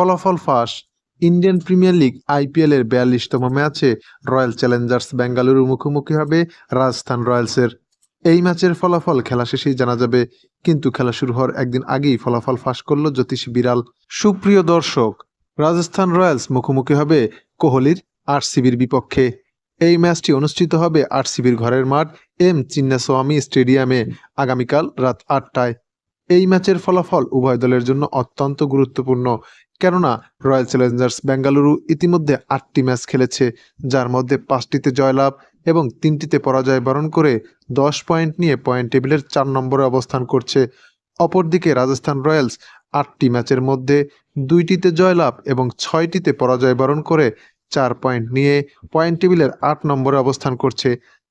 ফলাফল ফাঁস। Indian premier league IPL এর বিয়াল্লিশতম ম্যাচে রয়্যাল চ্যালেঞ্জার্স বেঙ্গালুরু মুখোমুখি হবে রাজস্থান রয়্যালসের। এই ম্যাচের ফলাফল খেলা শেষেই জানা যাবে, কিন্তু খেলা শুরু হওয়ার একদিন আগেই ফলাফল ফাঁস করল জ্যোতিষ বিড়াল। সুপ্রিয় দর্শক, রাজস্থান রয়্যালস মুখোমুখি হবে কোহলির আরসিবির বিপক্ষে। এই ম্যাচটি অনুষ্ঠিত হবে আরসিবির ঘরের মাঠ এম চিন্নাস্বামী স্টেডিয়ামে। আগামীকাল রাত আটটায়। এই ম্যাচের ফলাফল উভয় দলের জন্য অত্যন্ত গুরুত্বপূর্ণ। কেননা, রয়্যাল চ্যালেঞ্জার্স বেঙ্গালুরু ইতিমধ্যে আটটি ম্যাচ খেলেছে, যার মধ্যে পাঁচটিতে জয়লাভ এবং তিনটিতে পরাজয় বরণ করে দশ পয়েন্ট নিয়ে পয়েন্ট টেবিলের চার নম্বরে অবস্থান করছে। অপরদিকে রাজস্থান রয়্যালস আটটি ম্যাচের মধ্যে দুইটিতে জয়লাভ এবং ছয়টিতে পরাজয় বরণ করে চার পয়েন্ট নিয়ে পয়েন্ট টেবিলের আট নম্বরে অবস্থান করছে।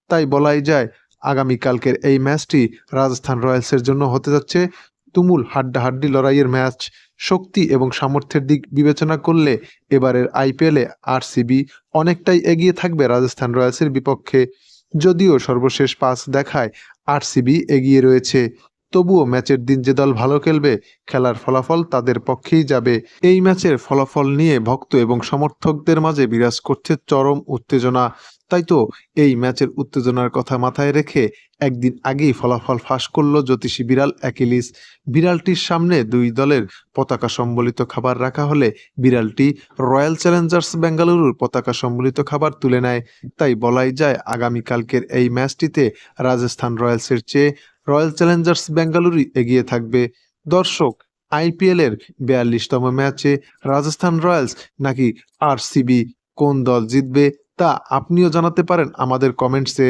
তাই বলাই যায় আগামীকালকের এই ম্যাচটি রাজস্থান রয়্যালসের জন্য হতে যাচ্ছে তুমুল হাড্ডাহাড্ডি লড়াইয়ের ম্যাচ। শক্তি এবং সামর্থ্যের দিক বিবেচনা করলে এবারের আইপিএলে আরসিবি অনেকটাই এগিয়ে থাকবে রাজস্থান রয়্যালসের বিপক্ষে। যদিও সর্বশেষ পাস দেখায় আরসিবি এগিয়ে রয়েছে। তবুও ম্যাচের দিন যে দল ভালো খেলবে, খেলার ফলাফল তাদের পক্ষেই যাবে। এই ম্যাচের ফলাফল নিয়ে ভক্ত এবং সমর্থকদের মাঝে বিরাজ করছে চরম উত্তেজনা। তাই তো এই ম্যাচের উত্তেজনার কথা মাথায় রেখে একদিন আগেই ফলাফল ফাঁস করল জ্যোতিষী বিড়াল অ্যাকিলিস। বিড়ালটির সামনে দুই দলের পতাকা সম্বলিত খাবার রাখা হলে বিড়ালটি রয়্যাল চ্যালেঞ্জার্স বেঙ্গালুরুর পতাকা সম্বলিত খাবার তুলে নেয়। তাই বলাই যায়, আগামীকালকের এই ম্যাচটিতে রাজস্থান রয়্যালসের চেয়ে রয়্যাল চ্যালেঞ্জার্স বেঙ্গালুরু এগিয়ে থাকবে। দর্শক আইপিএল এর বিয়াল্লিশতম ম্যাচে রাজস্থান রয়্যালস নাকি আরসিবি কোন দল জিতবে তা আপনিও জানাতে পারেন আমাদের কমেন্টসে।